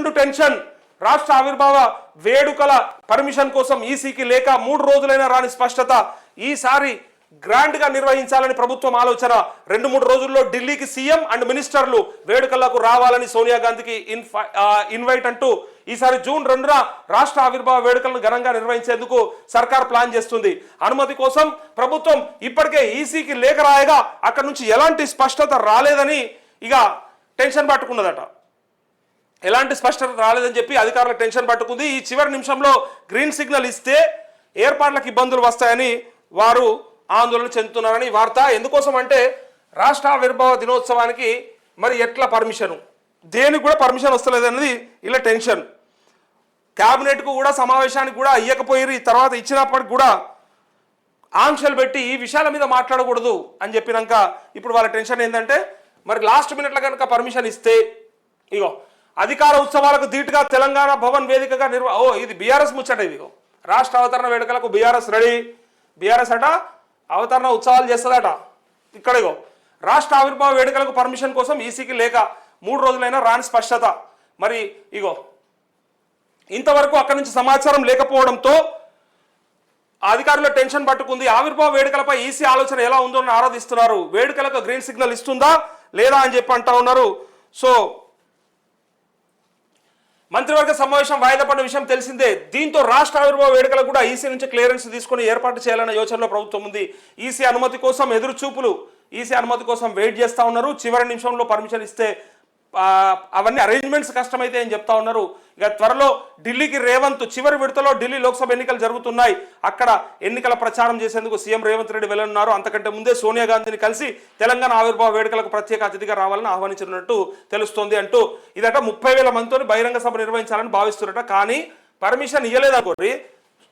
పదకొండు టెన్షన్. రాష్ట్ర ఆవిర్భావ వేడుకల పర్మిషన్ కోసం ఈసీకి లేక మూడు రోజులైనా రాని స్పష్టత ఈసారి గ్రాండ్గా నిర్వహించాలని ప్రభుత్వం ఆలోచన. రెండు మూడు రోజుల్లో ఢిల్లీకి సీఎం అండ్ మినిస్టర్లు వేడుకలకు రావాలని సోనియా గాంధీకి ఇన్ఫై ఇన్వైట్ అంటూ ఈసారి జూన్ రెండున రాష్ట్ర ఆవిర్భావ వేడుకలను ఘనంగా నిర్వహించేందుకు సర్కార్ ప్లాన్ చేస్తుంది. అనుమతి కోసం ప్రభుత్వం ఇప్పటికే ఈసీకి లేఖ రాయగా అక్కడ నుంచి ఎలాంటి స్పష్టత రాలేదని ఇక టెన్షన్ పట్టుకున్నదట. ఎలాంటి స్పష్టత రాలేదని చెప్పి అధికారులకు టెన్షన్ పట్టుకుంది. ఈ చివరి నిమిషంలో గ్రీన్ సిగ్నల్ ఇస్తే ఏర్పాట్లకు ఇబ్బందులు వస్తాయని వారు ఆందోళన చెందుతున్నారని వార్త. ఎందుకోసం అంటే రాష్ట్ర ఆవిర్భావ దినోత్సవానికి మరి ఎట్లా పర్మిషను? దేనికి కూడా పర్మిషన్ వస్తలేదన్నది ఇలా టెన్షన్. క్యాబినెట్కు కూడా సమావేశానికి కూడా అయ్యకపోయి తర్వాత ఇచ్చినప్పటికి కూడా ఆంక్షలు పెట్టి ఈ విషయాల మీద మాట్లాడకూడదు అని చెప్పినాక ఇప్పుడు వాళ్ళ టెన్షన్ ఏంటంటే మరి లాస్ట్ మినిట్లో కనుక పర్మిషన్ ఇస్తే ఇగో అధికార ఉత్సవాలకు ధీటుగా తెలంగాణ భవన్ వేదికగా నిర్వ ఓ ఇది బీఆర్ఎస్ ముచ్చట ఇది. రాష్ట్ర అవతరణ వేడుకలకు బీఆర్ఎస్ రెడీ. బీఆర్ఎస్ అట అవతరణ ఉత్సవాలు చేస్తుందట. ఇక్కడ ఇగో రాష్ట్ర ఆవిర్భావ వేడుకలకు పర్మిషన్ కోసం ఈసీకి లేక మూడు రోజులైనా రాని స్పష్టత. మరి ఇగో ఇంతవరకు అక్కడి నుంచి సమాచారం లేకపోవడంతో అధికారుల టెన్షన్ పట్టుకుంది. ఆవిర్భావ వేడుకలపై ఈసీ ఆలోచన ఎలా ఉందో అని ఆరాధిస్తున్నారు. వేడుకలకు గ్రీన్ సిగ్నల్ ఇస్తుందా లేదా అని చెప్పి అంటా ఉన్నారు. సో మంత్రివర్గ సమావేశం వాయిదా పడిన విషయం తెలిసిందే. దీంతో రాష్ట్ర ఆవిర్భావ వేడుకలకు కూడా ఈసీ నుంచి క్లియరెన్స్ తీసుకుని ఏర్పాటు చేయాలన్న యోచనలో ప్రభుత్వం ఉంది. ఈసీ అనుమతి కోసం ఎదురు చూపులు ఈసీ అనుమతి కోసం వెయిట్ చేస్తా ఉన్నారు. చివరి నిమిషంలో పర్మిషన్ ఇస్తే అవన్నీ అరేంజ్మెంట్స్ కష్టమైతే అని చెప్తా ఉన్నారు. ఇక త్వరలో ఢిల్లీకి రేవంత్ చివరి విడతలో ఢిల్లీ లోక్సభ ఎన్నికలు జరుగుతున్నాయి. అక్కడ ఎన్నికల ప్రచారం చేసేందుకు సీఎం రేవంత్ రెడ్డి వెళ్ళనున్నారు. అంతకంటే ముందే సోనియా గాంధీని కలిసి తెలంగాణ ఆవిర్భావ వేడుకలకు ప్రత్యేక అతిథిగా రావాలని ఆహ్వానించినట్టు తెలుస్తోంది అంటూ ఇదట ముప్పై వేల మందితో బహిరంగ సభ నిర్వహించాలని భావిస్తున్నట. కానీ పర్మిషన్ ఇవ్వలేదనుకోండి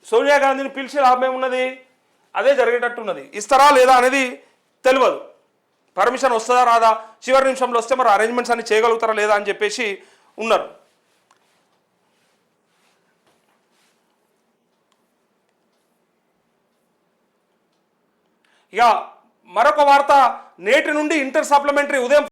సోనియా గాంధీని పిలిచి లాభం ఉన్నది అదే జరిగేటట్టున్నది. ఇస్తారా లేదా అనేది తెలియదు. పర్మిషన్ వస్తుందా రాదా? చివరి నిమిషంలో వస్తే మరి అరేంజ్మెంట్స్ అన్ని చేయగలుగుతారా లేదా అని చెప్పేసి ఉన్నారు. ఇక మరొక వార్త నేటి నుండి ఇంటర్ సప్లిమెంటరీ ఉదయం